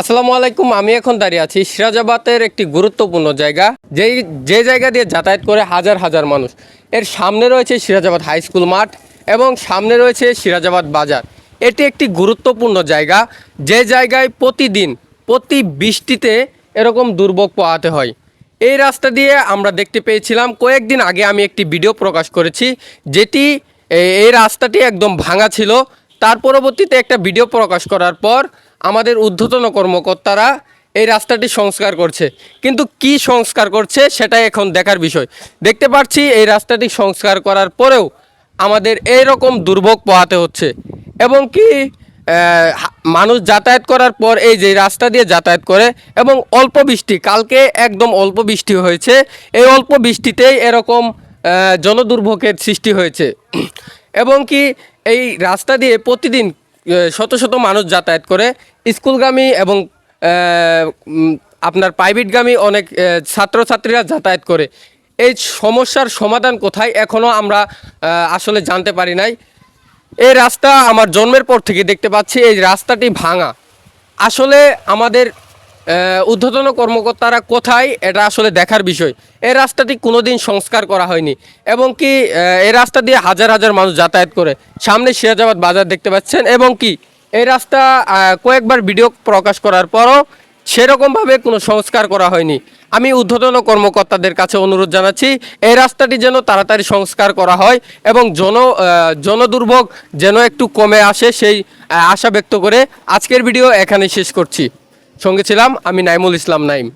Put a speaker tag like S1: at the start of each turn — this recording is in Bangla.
S1: আসসালামু আলাইকুম, আমি এখন দাঁড়িয়ে আছি সিরাজাবাদের একটি গুরুত্বপূর্ণ জায়গা, যেই, যে জায়গা দিয়ে যাতায়াত করে হাজার হাজার মানুষ। এর সামনে রয়েছে সিরাজাবাদ হাই স্কুল মাঠ এবং সামনে রয়েছে সিরাজাবাদ বাজার। এটি একটি গুরুত্বপূর্ণ জায়গা, যে জায়গায় প্রতিদিন, প্রতি বৃষ্টিতে এরকম দুর্ভোগ পোহাতে হয়। এই রাস্তা দিয়ে আমরা দেখতে পেয়েছিলাম, কয়েকদিন আগে আমি একটি ভিডিও প্রকাশ করেছি, যেটি এই রাস্তাটি একদম ভাঙা ছিল। তার পরবর্তীতে একটা ভিডিও প্রকাশ করার পর আমাদের ঊর্ধ্বতন কর্মকর্তারা এই রাস্তাটি সংস্কার করছে। কিন্তু কি সংস্কার করছে সেটাই এখন দেখার বিষয়। দেখতে পাচ্ছি এই রাস্তাটি সংস্কার করার পরেও আমাদের এই রকম দুর্ভোগ পোহাতে হচ্ছে। এবং কি মানুষ যাতায়াত করার পর এই যে রাস্তা দিয়ে যাতায়াত করে এবং অল্প বৃষ্টি, কালকে একদম অল্প বৃষ্টি হয়েছে। এই অল্প বৃষ্টিতেই এরকম জনদুর্ভোগের সৃষ্টি হয়েছে। এবং কি, এই রাস্তা দিয়ে প্রতিদিন শত শত মানুষ যাতায়াত করে। স্কুলগামী এবং আপনার প্রাইভেটগামী অনেক ছাত্রছাত্রীরা যাতায়াত করে। এই সমস্যার সমাধান কোথায় এখনও আমরা আসলে জানতে পারি নাই। এই রাস্তা আমার জন্মের পর থেকে দেখতে পাচ্ছি, এই রাস্তাটি ভাঙা। আসলে আমাদের ঊর্ধ্বতন কর্মকর্তারা কোথায়, এটা আসলে দেখার বিষয়। এই রাস্তাটি কোনোদিন সংস্কার করা হয়নি। এবং কি এই রাস্তা দিয়ে হাজার হাজার মানুষ যাতায়াত করে। সামনে সিরাজাবাদ বাজার দেখতে পাচ্ছেন। এবং কি, এই রাস্তা কয়েকবার ভিডিও প্রকাশ করার পরও সেরকমভাবে কোনো সংস্কার করা হয়নি। আমি ঊর্ধ্বতন কর্মকর্তাদের কাছে অনুরোধ জানাচ্ছি, এই রাস্তাটি যেন তাড়াতাড়ি সংস্কার করা হয় এবং জন জনদুর্ভোগ যেন একটু কমে আসে সেই আশা ব্যক্ত করে আজকের ভিডিও এখানে শেষ করছি। সঙ্গে ছিলাম আমি নাইমুল ইসলাম নাইম।